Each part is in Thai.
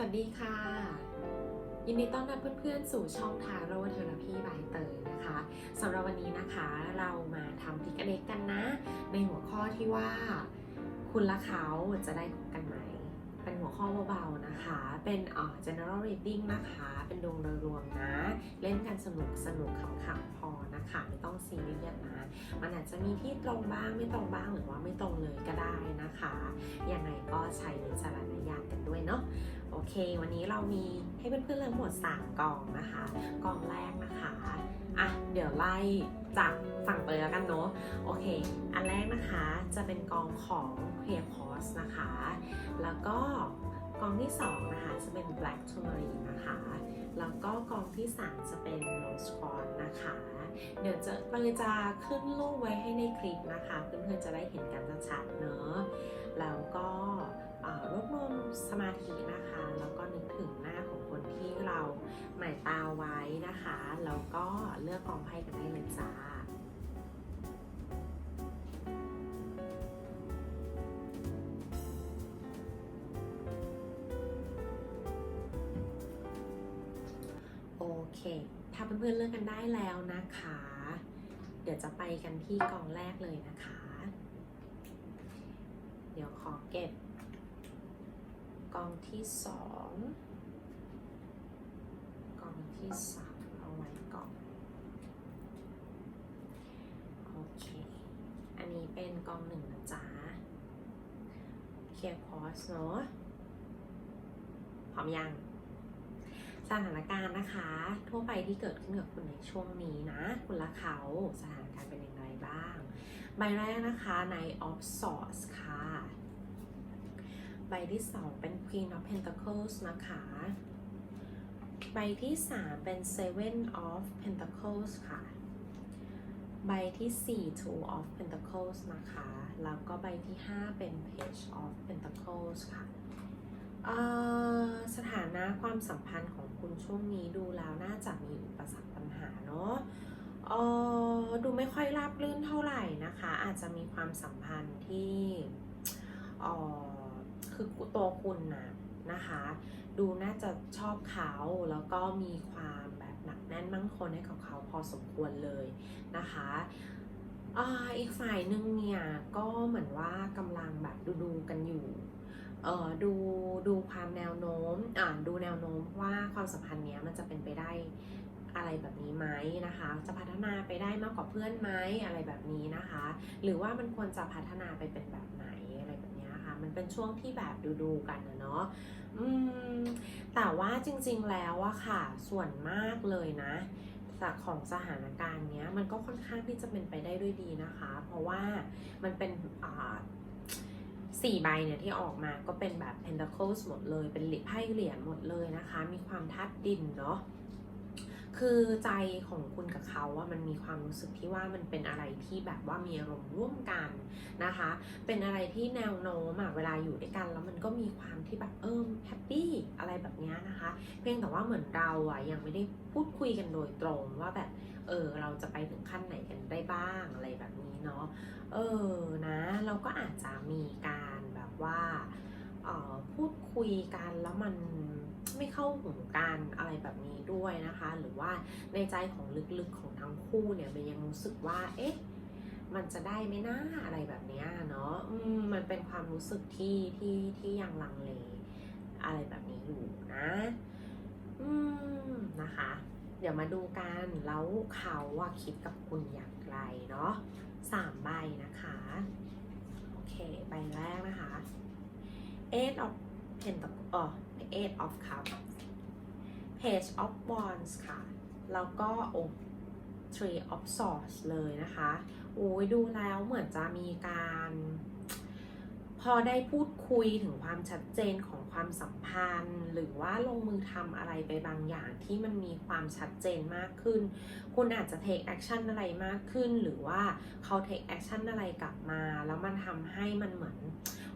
สวัสดีค่ะ ยินดีต้อนรับเพื่อนๆ สู่ช่องทาโร่เทอราพีบายเตยนะคะสำหรับวันนี้นะคะเรามาทำพิกเล็กกันนะ ในหัวข้อที่ว่า คุณและเขาจะได้พบกันไหม เป็นหัวข้อเบาๆนะคะ เป็นอ่อ general reading นะคะ เป็นดวงโดยรวมนะ เล่นกันสนุกสนุกขำๆพอนะคะไม่ต้องซีเรียสนะ มันอาจจะมีที่ตรงบ้างไม่ตรงบ้างหรือว่าไม่ตรงเลยก็ได้นะคะ ยังไงก็ใช้วิจารณญาณกันด้วยเนาะ โอเค วันนี้เรามีให้เพื่อนๆเลือกหมด 3กองนะคะกองแรกนะคะอะเดี๋ยวไล่จากฝั่งเตยแล้วกันเนาะโอเค อันแรกนะคะจะเป็นกองของ Clear Cost นะคะ แล้วก็กองที่2นะคะจะเป็น Black Tourmaline นะคะ แล้วก็กองที่ 3 จะเป็น Rose Quartz นะคะ เดี๋ยวจะเตยจะขึ้นรูปไว้ให้ในคลิปนะคะ เพื่อนๆจะได้เห็นกันชัดๆเนอะแล้วก็ รวบรวมสมาธินะคะ แล้วก็นึกถึงหน้าของคนที่เราหมายตาไว้นะคะ แล้วก็เลือกกองไพ่กันได้เลยจ้าโอเค ถ้าเพื่อนๆเลือกกันได้แล้วนะคะ เดี๋ยวจะไปกันที่กองแรกเลยนะคะ เดี๋ยวขอเก็บ กองที่สองกองที่สามเอาไว้ก่อนโอเค อันนี้เป็นกองหนึ่งนะจ๊ะเคลียร์พอสเนาะพร้อมยังสถานการณ์นะคะ ทั่วไปที่เกิดขึ้นกับคุณในช่วงนี้นะ คุณและเขาสถานการณ์เป็นอย่างไรบ้าง ใบแรกนะคะใน of swords ค่ะ ใบที่ 2 เป็น Queen of Pentacles นะคะ ใบที่ 3 เป็น Seven of Pentacles ค่ะ ใบที่ 4 Two of Pentacles นะคะ แล้วก็ใบที่ 5 เป็น Page of Pentacles ค่ะสถานะความสัมพันธ์ของคุณช่วงนี้ดูแล้วน่าจะมีอุปสรรคปัญหาเนาะดูไม่ค่อยราบรื่นเท่าไหร่นะคะ อาจจะมีความสัมพันธ์ที่ออ คือตัวคุณนะนะคะ ดูน่าจะชอบเขาแล้วก็มีความแบบหนักแน่นมั่งคงให้กับเขาพอสมควรเลยนะคะอีกฝ่ายหนึ่งเนี่ยก็เหมือนว่ากำลังแบบดูดูกันอยู่เออดูดูความแนวโน้มอ่าดูแนวโน้มว่าความสัมพันธ์เนี้ยมันจะเป็นไปได้อะไรแบบนี้ไหมนะคะ จะพัฒนาไปได้มากกว่าเพื่อนไหมอะไรแบบนี้นะคะ หรือว่ามันควรจะพัฒนาไปเป็นแบบไหนอะไร มันเป็นช่วงที่แบบดูๆกันนะเนาะแต่ว่าจริงๆแล้วอะค่ะ ส่วนมากเลยนะจากของสถานการณ์เนี้ยมันก็ค่อนข้างที่จะเป็นไปได้ด้วยดีนะคะ เพราะว่ามันเป็นอ่าสี่ใบเนี่ยที่ออกมาก็เป็นแบบ pentacles หมดเลย เป็นรียญไพ่เหรียญหมดเลยนะคะ มีความทัดดินเนาะ คือใจของคุณกับเขาว่ามันมีความรู้สึกที่ว่ามันเป็นอะไรที่แบบว่ามีอารมณ์ร่วมกันนะคะ เป็นอะไรที่แนวโน้มอะเวลาอยู่ด้วยกัน แล้วมันก็มีความที่แบบเออแฮปปี้อะไรแบบนี้นะคะ เพียงแต่ว่าเหมือนเราอะยังไม่ได้พูดคุยกันโดยตรงว่าแบบเออเราจะไปถึงขั้นไหนกันได้บ้างอะไรแบบนี้เนาะเออนะเราก็อาจจะมีการแบบว่าเอ่อพูดคุยกันแล้วมัน ไม่เข้าหูกันอะไรแบบนี้ด้วยนะคะ หรือว่าในใจของลึกๆของทั้งคู่เนี่ยมันยังรู้สึกว่าเอ๊ะมันจะได้ไหมนะอะไรแบบเนี้ยเนาะมมันเป็นความรู้สึกที่ที่ที่ยังลังเลอะไรแบบนี้อยู่นะอืมนะคะ เดี๋ยวมาดูกันแล้วเขาว่าคิดกับคุณอย่างไรเนาะสามใบนะคะ โอเค ใบแรกนะคะ eight of pentacle อ๋อ eight of cups page of wands ค่ะ แล้วก็โอ้ three of swords เลยนะคะโอ้ยดูแล้วเหมือนจะมีการ พอได้พูดคุยถึงความชัดเจนของความสัมพันธ์ หรือว่าลงมือทำอะไรไปบางอย่างที่มันมีความชัดเจนมากขึ้น คุณอาจจะ take action อะไรมากขึ้น หรือว่าเขา take action อะไรกลับมา แล้วมันทำให้มันเหมือน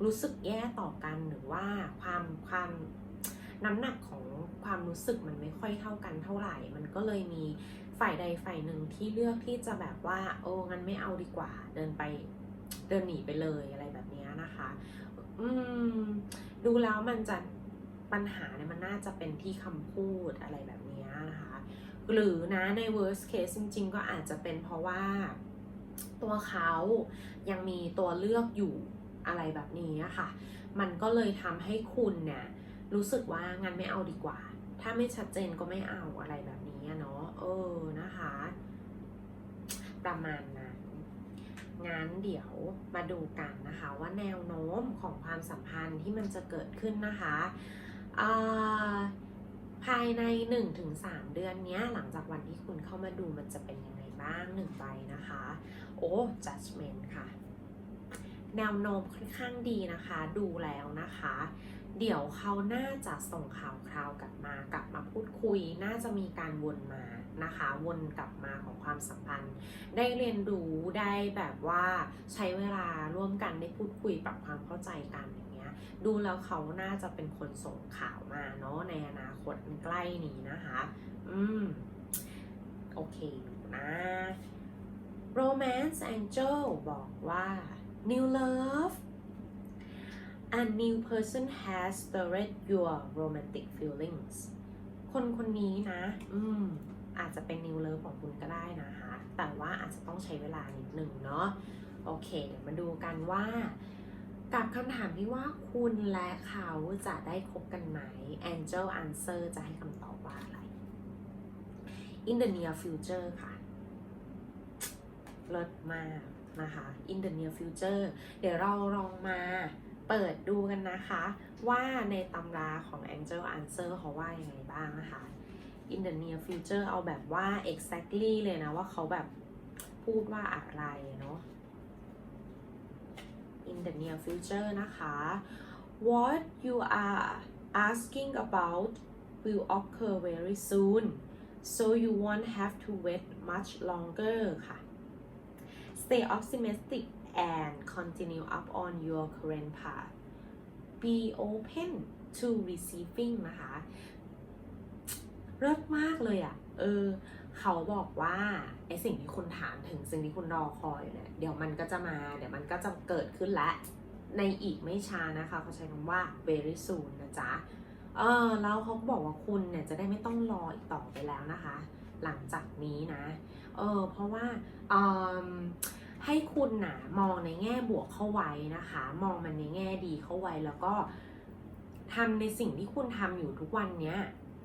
รู้สึกแย่ต่อกันหรือว่าความความ น้ำหนักของความรู้สึกมันไม่ค่อยเท่ากันเท่าไหร่ มันก็เลยมีฝ่ายใดฝ่ายหนึ่งที่เลือกที่จะแบบว่า โอ้งั้นไม่เอาดีกว่า เดินไปเดินหนีไปเลยอะไรแบบนี้นะคะ อืม ดูแล้วมันจะปัญหาเนี่ยมันน่าจะเป็นที่คำพูดอะไรแบบนี้นะคะ หรือนะใน worst case จริง ๆ ก็อาจจะเป็นเพราะว่าตัวเขายังมีตัวเลือกอยู่อะไรแบบนี้อะค่ะ มันก็เลยทำให้คุณเนี่ย รู้สึกว่างั้นไม่เอาดีกว่า ถ้าไม่ชัดเจนก็ไม่เอาอะไรแบบนี้เนาะเออนะคะ ประมาณนั้นงั้นเดี๋ยวมาดูกันนะคะ ว่าแนวโน้มของความสัมพันธ์ที่มันจะเกิดขึ้นนะคะภายใน 1-3 เดือนนี้หลังจากวันที่คุณเข้ามาดูมันจะเป็นยังไงบ้างหนึ่งใบนะคะ โอ้ judgment ค่ะ แนวโน้มค่อนข้างดีนะคะ ดูแล้วนะคะ เดี๋ยวเขาน่าจะส่งข่าวคราวกลับมากลับมาพูดคุย น่าจะมีการวนมานะคะ วนกลับมาของความสัมพันธ์ ได้เรียนรู้ได้แบบว่าใช้เวลาร่วมกันได้พูดคุยปรับความเข้าใจกันอย่างเงี้ย ดูแล้วเขาน่าจะเป็นคนส่งข่าวมาเนาะในอนาคตใกล้นี้นะคะ อืม โอเคนะ Romance Angel บอกว่า New love a new person has stirred your romantic feelings คนคนนี้นะ อืม อาจจะเป็น new love ของคุณก็ได้นะคะ แต่ว่าอาจจะต้องใช้เวลานิดหนึ่งเนาะ โอเค เดี๋ยวมาดูกันว่า กับคำถามที่ว่าคุณและเขาจะได้คบกันไหม Angel Answer จะให้คำตอบว่าอะไร In the near future ค่ะเลิศมากนะคะ In the near future เดี๋ยวเราลองมา เปิดดูกันนะคะว่าในตำราของ Angel Answer เขาว่ายังไงบ้างนะคะ In the near future เอาแบบว่า exactly เลยนะว่าเขาแบบพูดว่าอะไรเนาะ in the near future นะคะ what you are asking about will occur very soon so you won't have to wait much longer ค่ะ stay optimistic and continue up on your current path be open to receiving นะคะเลิศมากเลยอะ่ะ เออ เขาบอกว่าไอสิ่งที่คุณถามถึงสิ่งที่คุณรอคอยเนี่ย เดี๋ยวมันก็จะมา เดี๋ยวมันก็จะเกิดขึ้นและ ในอีกไม่ช้านะคะ เขาใช้คำว่า very soon นะจ๊ะ เออ แล้วเขาบอกว่าคุณเนี่ยจะได้ไม่ต้องรออีกต่อไปแล้วนะคะ หลังจากนี้นะ เออ เพราะว่า เอม ให้คุณนะมองในแง่บวกเข้าไว้นะคะ มองมันในแง่ดีเข้าไว้แล้วก็ทำในสิ่งที่คุณทำอยู่ทุกวันเนี้ย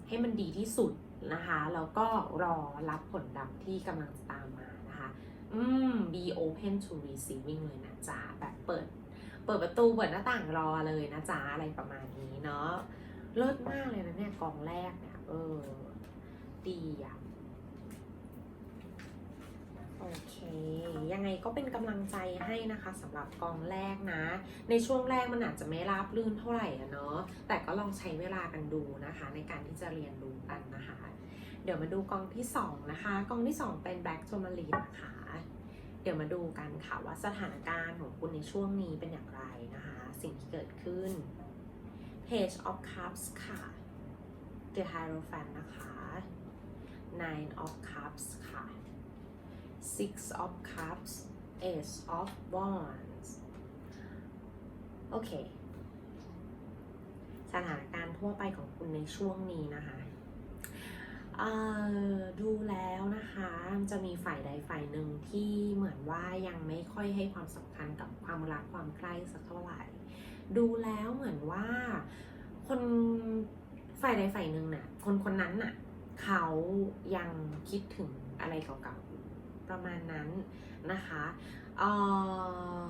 ให้มันดีที่สุดนะคะแล้วก็รอรับผลลัพธ์ที่กำลังจะตามมานะคะอืม be open to receiving เลยนะจ๊ะแบบเปิด เปิดประตูเปิดหน้าต่างรอเลยนะจ๊ะอะไรประมาณนี้เนาะเลิศมากเลยนะเนี่ยกองแรกเนี่ยเออ ดีอะ โอเค ยังไงก็เป็นกำลังใจให้นะคะสำหรับกองแรกนะ ในช่วงแรกมันอาจจะไม่ราบรื่นเท่าไหร่อะเนาะ แต่ก็ลองใช้เวลากันดูนะคะ ในการที่จะเรียนรู้กันนะคะ เดี๋ยวมาดูกองที่สองนะคะ กองที่สองเป็น Black Tourmaline นะคะ เดี๋ยวมาดูกันค่ะว่าสถานการณ์ของคุณในช่วงนี้เป็นอย่างไรนะคะ สิ่งที่เกิดขึ้น Page of Cups ค่ะ The Hierophant นะคะ Nine of Cups Six of Cups Ace of Wands โอเค สถานการณ์ทั่วไปของคุณในช่วงนี้นะคะดูแล้วนะคะจะมีฝ่ายใดฝ่ายหนึ่งที่เหมือนว่ายังไม่ค่อยให้ความสำคัญกับความรักความใกล้สักเท่าไหร่ ดูแล้วเหมือนว่าคนฝ่ายใดฝ่ายหนึ่งน่ะคนคนนั้นน่ะเขายังคิดถึงอะไรเก่าๆ ประมาณนั้นนะคะเอ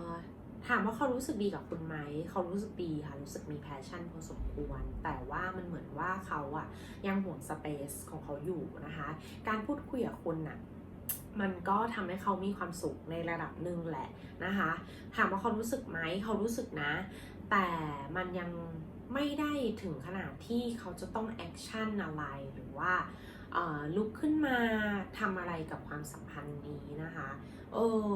อถามว่าเขารู้สึกดีกับคุณไหม เขารู้สึกดีค่ะ รู้สึกมีแพชชั่นพอสมควร แต่ว่ามันเหมือนว่าเขาอะยังห่วงสเปซของเขาอยู่นะคะ การพูดคุยกับคุณน่ะมันก็ทำให้เขามีความสุขในระดับหนึ่งแหละนะคะ ถามว่าเขารู้สึกไหม เขารู้สึกนะ แต่มันยังไม่ได้ถึงขนาดที่เขาจะต้องแอคชั่นอะไรหรือว่า ลุกขึ้นมาทำอะไรกับความสัมพันธ์นี้นะคะเออ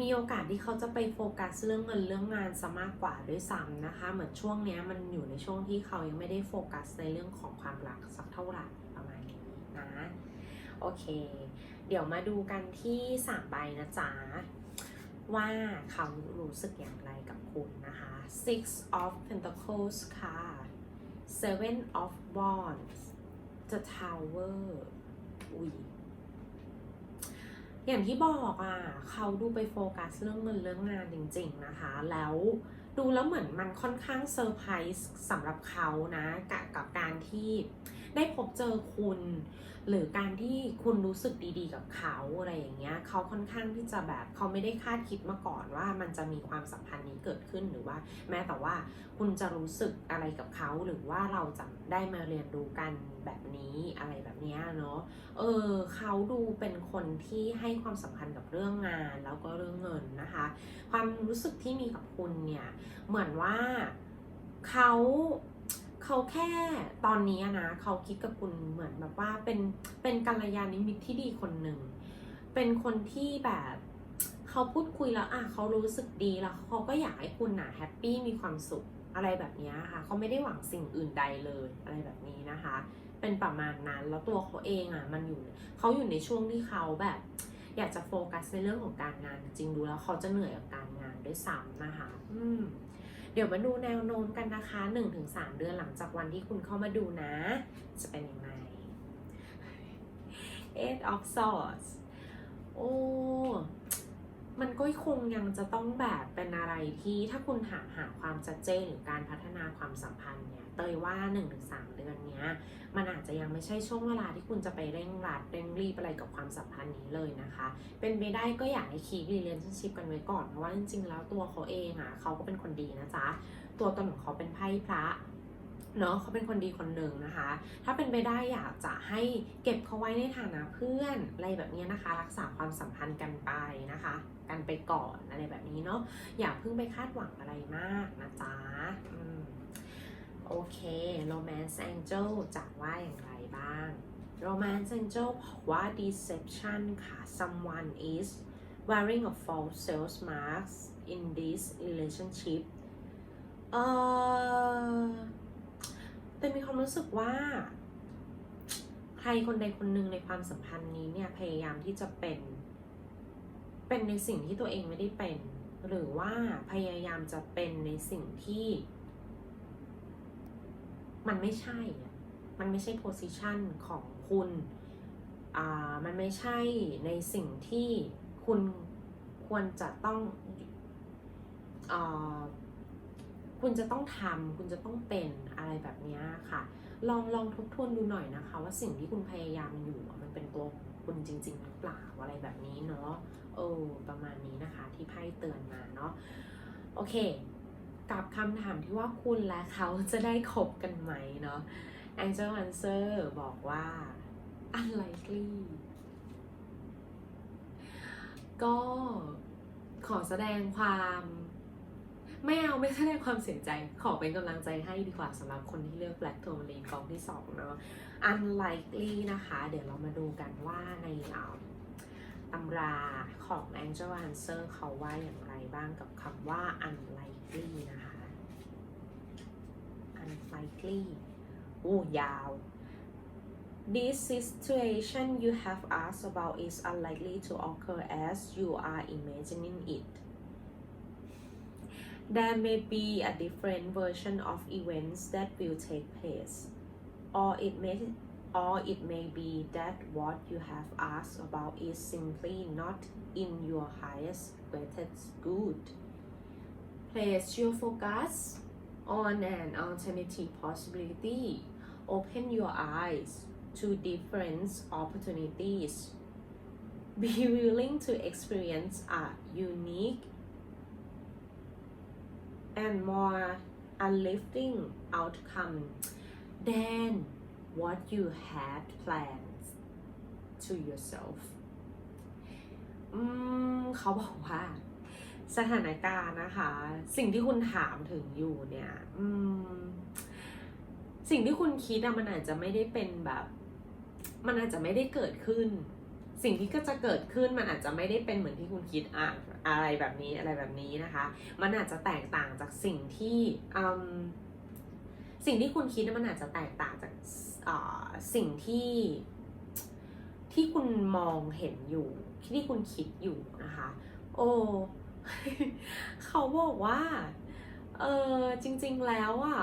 มีโอกาสที่เขาจะไปโฟกัสเรื่องเงินเรื่องงานซะมากกว่าด้วยซ้ำนะคะ เหมือนช่วงนี้มันอยู่ในช่วงที่เขายังไม่ได้โฟกัสในเรื่องของความรักสักเท่าไหร่ประมาณนี้นะโอเค เดี๋ยวมาดูกันที่สามใบนะจ๊ะว่าเขารู้สึกอย่างไรกับคุณนะคะ Six of Pentacles ค่ะ seven of wands the tower อุ้ยอย่างที่บอกอะเขาดูไปโฟกัสเรื่องเงินเรื่องงานจริง ๆนะคะ แล้วดูแล้วเหมือนมันค่อนข้างเซอร์ไพรส์สำหรับเขานะกับกับการที่ ได้พบเจอคุณ หรือการที่คุณรู้สึกดีๆ กับเขาอะไรอย่างเงี้ยเขาค่อนข้างที่จะแบบเขาไม่ได้คาดคิดมาก่อนว่ามันจะมีความสัมพันธ์นี้เกิดขึ้นหรือว่า แม้แต่ว่าคุณจะรู้สึกอะไรกับเขาหรือว่าเราจะได้มาเรียนรู้กันแบบนี้อะไรแบบเนี้ยเนาะเออเขาดูเป็นคนที่ให้ความสำคัญกับเรื่องงานแล้วก็เรื่องเงินนะคะ ความรู้สึกที่มีกับคุณเนี่ยเหมือนว่าเขา เขาแค่ตอนนี้นะเขาคิดกับคุณเหมือนแบบว่าเป็นเป็นกัลยาณมิตรที่ดีคนหนึ่ง เป็นคนที่แบบเขาพูดคุยแล้วอะเขารู้สึกดีแล้วเขาก็อยากให้คุณน่ะแฮปปี้มีความสุขอะไรแบบนี้ค่ะเขาไม่ได้หวังสิ่งอื่นใดเลยอะไรแบบนี้นะคะ เป็นประมาณนั้นแล้วตัวเขาเองอะมันอยู่เขาอยู่ในช่วงที่เขาแบบ อยากจะโฟกัสในเรื่องของการงาน จริงดูแล้วเขาจะเหนื่อยกับการงานด้วยซ้ำนะคะ อืม เดี๋ยวมาดูแนวโน้มกันนะคะ 1-3 เดือนหลังจากวันที่คุณเข้ามาดูนะ จะเป็นยังไง Eight of Swords โอ้ มันก็คงยังจะต้องแบบเป็นอะไรที่ถ้าคุณหาหาความชัดเจนหรือการพัฒนาความสัมพันธ์เนี่ยเตยว่า 1-3 เดือนเนี้ยมันอาจจะยังไม่ใช่ช่วงเวลาที่คุณจะไปเร่งรัดเร่งรีบอะไรกับความสัมพันธ์นี้เลยนะคะ เป็นไปได้ก็อยากให้คีบ relationship กันไว้ก่อนเพราะว่าจริงๆแล้วตัวเขาเองอะเขาก็เป็นคนดีนะจ๊ะตัวตนของเขาเป็นไพ่พระ เนาะเขาเป็นคนดีคนหนึ่งนะคะ ถ้าเป็นไปได้อยากจะให้เก็บเขาไว้ในฐานะเพื่อนอะไรแบบนี้นะคะ รักษาความสัมพันธ์กันไปนะคะ กันไปก่อนอะไรแบบนี้เนาะอย่าเพิ่งไปคาดหวังอะไรมากนะจ๊ะโอเค Romance Angel จะว่าอย่างไรบ้าง Romance Angel บอกว่า deception ค่ะ someone is wearing a false sales mask in this relationship เออ แต่มีความรู้สึกว่า ใครคนใดคนหนึ่งในความสัมพันธ์นี้เนี่ยพยายามที่จะเป็น เป็นในสิ่งที่ตัวเองไม่ได้เป็น หรือว่าพยายามจะเป็นในสิ่งที่ มันไม่ใช่ มันไม่ใช่โพสิชันของคุณอ่ามันไม่ใช่ในสิ่งที่คุณควรจะต้องอ่า คุณจะต้องทำคุณจะต้องเป็นอะไรแบบนี้ค่ะ ลองลองทบทวนดูหน่อยนะคะ ว่าสิ่งที่คุณพยายามอยู่มันเป็นตัวคุณจริง ๆ หรือเปล่าอะไรแบบนี้เนาะเออประมาณนี้นะคะที่ไพ่เตือนมาเนาะโอเค กับคำถามที่ว่าคุณและเขาจะได้คบกันไหมเนาะ Angel Answer บอกว่า unlikely ก็ขอแสดงความ ไม่เอาไม่แสดงความเสียใจขอเป็นกำลังใจให้ดีกว่าสำหรับคนที่เลือก Black Tourmaline กองที่2เนาะ unlikely นะคะ เดี๋ยวเรามาดูกันว่าในาตำราของ Angel Answer เขาว่าอย่างไรบ้างกับคำว่า unlikely นะคะ unlikely โอ้ยาว This situation you have asked about is unlikely to occur as you are imagining it. There may be a different version of events that will take place, or it may or it may be that what you have asked about is simply not in your highest greatest good. Place your focus on an alternative possibility. Open your eyes to different opportunities. Be willing to experience a unique and more uplifting outcome than what you had planned to yourself อืมเขาบอกว่าสถานการณ์นะคะ สิ่งที่คุณถามถึงอยู่เนี่ยอืมสิ่งที่คุณคิดอะมันอาจจะไม่ได้เป็นแบบ มันอาจจะไม่ได้เกิดขึ้น สิ่งที่ก็จะเกิดขึ้นมันอาจจะไม่ได้เป็นเหมือนที่คุณคิดอะอะไรแบบนี้อะไรแบบนี้นะคะ มันอาจจะแตกต่างจากสิ่งที่อืมสิ่งที่คุณคิดมันอาจจะแตกต่างจากอ่าสิ่งที่ที่คุณมองเห็นอยู่ที่คุณคิดอยู่นะคะ โอ้เขาบอกว่าเออจริง ๆแล้วอะ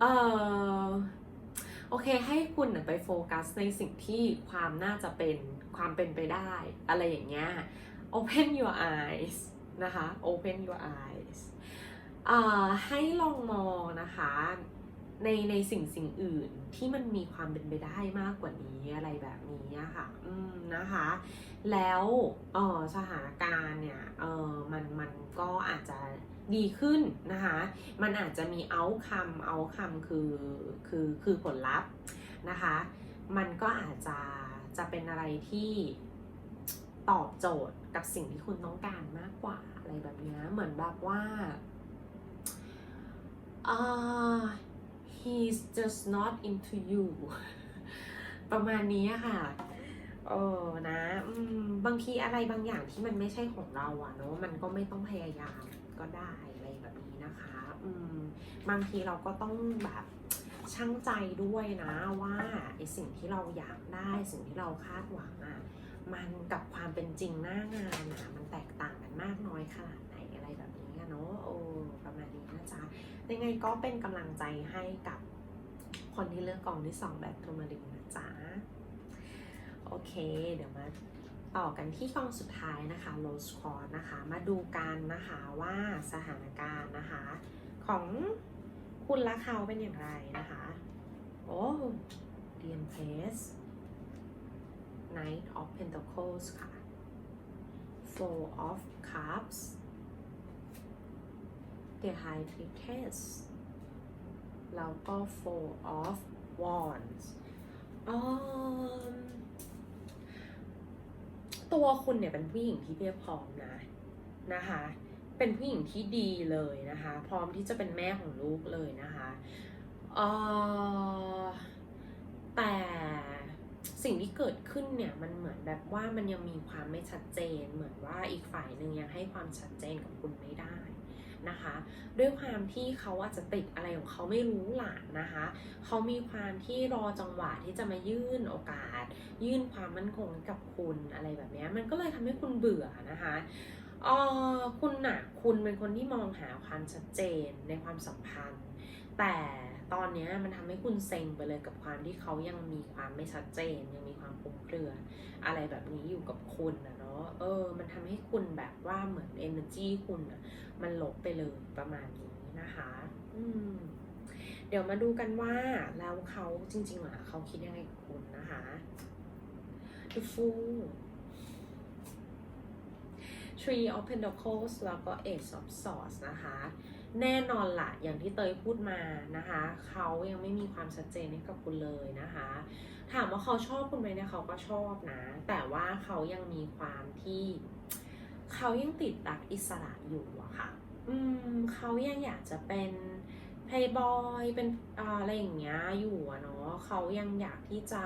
เออ โอเค ให้คุณไปโฟกัสในสิ่งที่ความน่าจะเป็นความเป็นไปได้ อะไรอย่างเงี้ย open your eyes นะคะ open your eyes อ่าให้ลองมองนะคะในในสิ่งสิ่งอื่นที่มันมีความเป็นไปได้มากกว่านี้อะไรแบบนี้ค่ะ อืมนะคะ แล้วเออสถานการณ์เนี่ยเออมันมันก็อาจจะ ดีขึ้นนะคะ มันอาจจะมี outcome outcome คือคือคือผลลัพธ์นะคะ มันก็อาจจะจะเป็นอะไรที่ตอบโจทย์กับสิ่งที่คุณต้องการมากกว่าอะไรแบบนี้เหมือนแบบว่าอ่า he's just not into you ประมาณนี้ค่ะเออนะอบางทีอะไรบางอย่างที่มันไม่ใช่ของเราอะเนาะมันก็ไม่ต้องพยายาม ก็ได้อะไรแบบนี้นะคะ อืมบางทีเราก็ต้องแบบช่างใจด้วยนะว่าไอสิ่งที่เราอยากได้สิ่งที่เราคาดหวังอะมันกับความเป็นจริงหน้างานอะมันแตกต่างกันมากน้อยขนาดไหนอะไรแบบนี้เนาะโอ้ประมาณนี้นะจ๊ะยังไงก็เป็นกำลังใจให้กับคนที่เลือกกองที่สองแบบโทรมาดินนะจ๊ะโอเค เดี๋ยวมา ต่อกันที่กองสุดท้ายนะคะ Rose Quartz นะคะ มาดูกันนะคะว่าสถานการณ์นะคะ ของคุณและเขาเป็นอย่างไรนะคะ โอ้ d m p r e s s Knight of Pentacles ค่ะ Four of Cups The High Priestess แล้วก็ Four of Wands อืม ตัวคุณเนี่ยเป็นผู้หญิงที่เพียบพร้อมนะนะคะ เป็นผู้หญิงที่ดีเลยนะคะ พร้อมที่จะเป็นแม่ของลูกเลยนะคะเออแต่สิ่งที่เกิดขึ้นเนี่ยมันเหมือนแบบว่ามันยังมีความไม่ชัดเจน เหมือนว่าอีกฝ่ายหนึ่งยังให้ความชัดเจนกับคุณไม่ได้ นะคะ ด้วยความที่เขาอาจจะติดอะไรของเขาไม่รู้หละนะคะเขามีความที่รอจังหวะที่จะมายื่นโอกาส ยื่นความมั่นคงกับคุณอะไรแบบนี้มันก็เลยทำให้คุณเบื่อนะคะเออคุณน่ะคุณเป็นคนที่มองหาความชัดเจนในความสัมพันธ์ แต่ตอนนี้มันทำให้คุณเซ็งไปเลยกับความที่เขายังมีความไม่ชัดเจน ยังมีความคลุมเครือ อะไรแบบนี้อยู่กับคุณนะ เนาเออ มันทำให้คุณแบบว่าเหมือนเอเนอร์จีคุณอะมันลบไปเลยประมาณนี้นะคะ อืม เดี๋ยวมาดูกันว่าแล้วเขาจริงๆอะเขาคิดยังไงกับคุณนะคะ The Fool Tree of Pentacles แล้วก็ Ace of Swords นะคะ แน่นอนละอย่างที่เตยพูดมานะคะ เขายังไม่มีความชัดเจนให้กับคุณเลยนะคะ ถามว่าเขาชอบคุณไหมเนี่ยเขาก็ชอบนะ แต่ว่าเขายังมีความที่ เขายังติดรักอิสระอยู่อะค่ะ อืมเขายังอยากจะเป็นเพย์บอยเป็นอะไรอย่างเงี้ยอยู่อะเนาะเขายังอยากที่จะ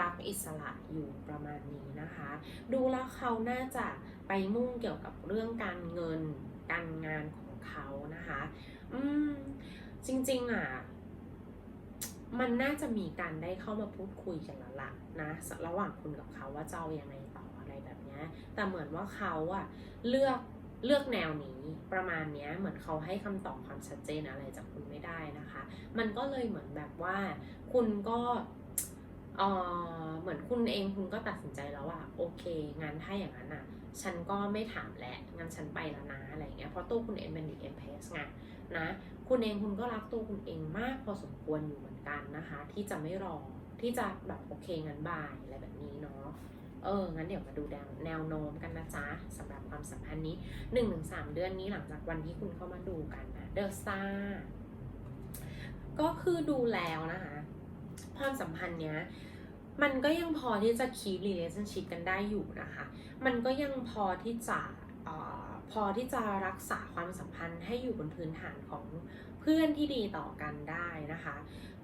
รักอิสระอยู่ประมาณนี้นะคะ ดูแล้วเขาน่าจะ ไปมุ่งเกี่ยวกับเรื่องการเงินการงานของเขานะคะ อืมจริง ๆอะมันน่าจะมีการได้เข้ามาพูดคุยกันแล้วล่ะนะระหว่างคุณกับเขาว่าจะเอายังไงต่ออะไรแบบนี้แต่เหมือนว่าเขาอะเลือกเลือกแนวนี้ประมาณเนี้ยเหมือนเขาให้คำตอบความชัดเจนอะไรจากคุณไม่ได้นะคะ มันก็เลยเหมือนแบบว่า คุณก็เออเหมือนคุณเองคุณก็ตัดสินใจแล้วว่าโอเคงั้นถ้าอย่างนั้นอะ ฉันก็ไม่ถามแล้วงั้นฉันไปแล้วนะอะไรเงี้ยเพราะตัวคุณเองเป็นดีเอ็มเพสไงนะคุณเองคุณก็รักตัวคุณเองมากพอสมควรอยู่เหมือนกันนะคะ ที่จะไม่รอที่จะแบบโอเคงั้นบายอะไรแบบนี้เนาะเออ งั้นเดี๋ยวมาดูแนวโน้มกันนะจ๊ะสำหรับความสัมพันธ์นี้หนึ่งถึงสามเดือนนี้หลังจากวันที่คุณเข้ามาดูกันนะเดอะซาก็คือดูแล้วนะคะ ความสัมพันธ์เนี้ย มันก็ยังพอที่จะ keep relationship กันได้อยู่นะคะ มันก็ยังพอที่จะออพอที่จะรักษาความสัมพันธ์ให้อยู่บนพื้นฐานของเพื่อนที่ดีต่อกันได้นะคะ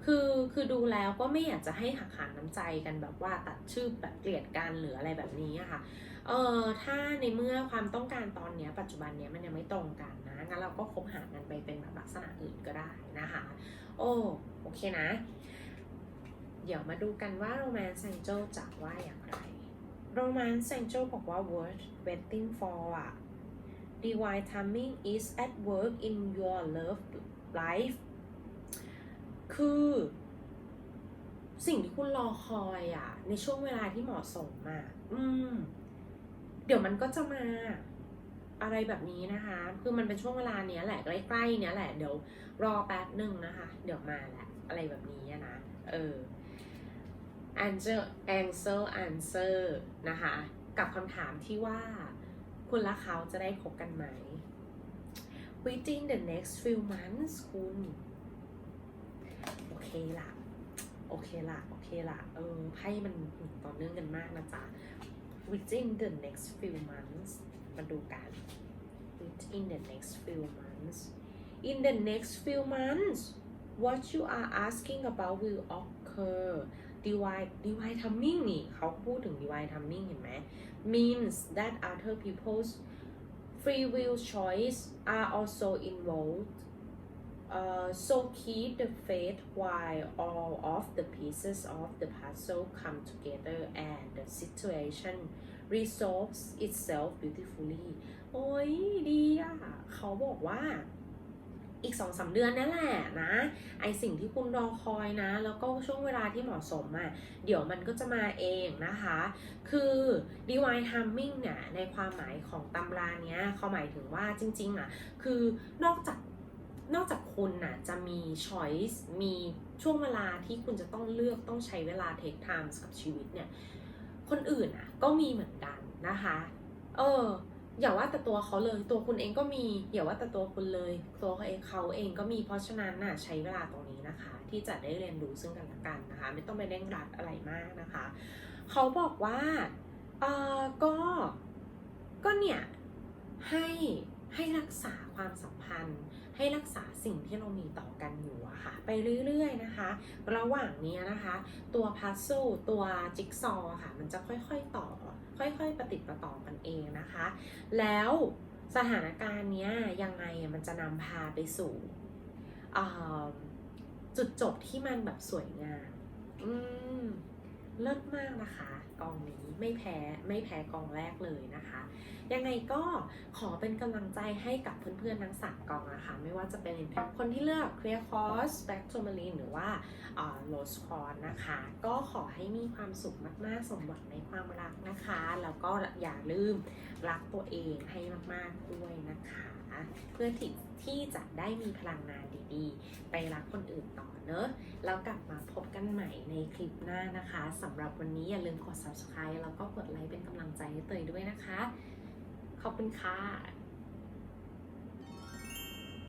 คือคือดูแล้วก็ไม่อยากจะให้หักหานน้ำใจกันแบบว่าตัดชื่อแบบเกลียดกันหรืออะไรแบบนี้ะค่ะ เออถ้าในเมื่อความต้องการตอนนี้ปัจจุบันนี้มันยังไม่ตรงกันนะ งั้นเราก็คบหากันไปเป็นแบบลักษณะอื่นก็ได้นะคะ โอ้โอเคนะ เดี๋ยวมาดูกันว่า Romance Angel จะว่าอย่างไร Romance Angel บอกว่า worth waiting for อะ divine timing is at work in your love life คือสิ่งที่คุณรอคอยอะในช่วงเวลาที่เหมาะสมอะอืม เดี๋ยวมันก็จะมาอะไรแบบนี้นะคะ คือมันเป็นช่วงเวลาเนี้ยแหละใกล้ๆเนี้ยแหละ เดี๋ยวรอแป๊บหนึ่งนะคะ เดี๋ยวมาแหละ อะไรแบบนี้นะ เออ answer answer answer นะคะ กับคำถามที่ว่าคุณและเขาจะได้คบกันไหม within the next few months คุณ โอเคละโอเคละโอเคละเออไพ่มันต่อเนื่องกันมากนะจ๊ะ within the next few months มาดูกัน within the next few months in the next few months what you are asking about will occur divine divine timing นี่เขาพูดถึง divine timing เห็นไหม means that other people's free will choice are also involved uh, so keep the faith while all of the pieces of the puzzle come together and the situation resolves itself beautifully โอ้ยดีอ่ะ เขาบอกว่า อีกสองสามเดือนนั่นแหละนะไอสิ่งที่คุณรอคอยนะ แล้วก็ช่วงเวลาที่เหมาะสมอะเดี๋ยวมันก็จะมาเองนะคะ คือ divine timing เนี่ยในความหมายของตำราเนี้ยเขาหมายถึงว่าจริงๆอะคือนอกจากนอกจากคุณน่ะจะมี choice มีช่วงเวลาที่คุณจะต้องเลือกต้องใช้เวลา take time กับชีวิตเนี่ยคนอื่นอะก็มีเหมือนกันนะคะ เออ อย่าว่าแต่ตัวเขาเลยตัวคุณเองก็มีอย่าว่าแต่ตัวคุณเลย ตัวเขาเองเขาเองก็มีเพราะฉะนั้นน่ะใช้เวลาตรงนี้นะคะ ที่จะได้เรียนรู้ซึ่งกันและกันนะคะ ไม่ต้องไปเร่งรัดอะไรมากนะคะ เขาบอกว่าเออก็ก็เนี่ยให้ให้รักษาความสัมพันธ์ ให้รักษาสิ่งที่เรามีต่อกันอยู่อะค่ะ ไปเรื่อยๆนะคะ ระหว่างนี้นะคะ ตัวพัซซิลตัวจิ๊กซอค่ะ มันจะค่อยๆต่อ ค่อยๆประติดประต่อกันเองนะคะ แล้วสถานการณ์เนี้ยยังไงมันจะนำพาไปสู่จุดจบที่มันแบบสวยงามอืม เลิศมากนะคะกองนี้ไม่แพ้ไม่แพ้กองแรกเลยนะคะ ยังไงก็ขอเป็นกำลังใจให้กับเพื่อนๆทั้งสามกองนะคะ ไม่ว่าจะเป็นคนที่เลือก Clear Course Back to Marine หรือว่าโรสคอนนะคะ ก็ขอให้มีความสุขมากๆ สมหวังในความรักนะคะ แล้วก็อย่าลืมรักตัวเองให้มากๆด้วยนะคะ เพื่อที่ที่จะได้มีพลังงานดีๆ ไปรักคนอื่นต่อเนอะแล้วกลับมาพบกันใหม่ในคลิปหน้านะคะสำหรับวันนี้อย่าลืมกด subscribe แล้วก็กดไลค์เป็นกำลังใจให้เตยด้วยนะคะ ขอบคุณค่ะ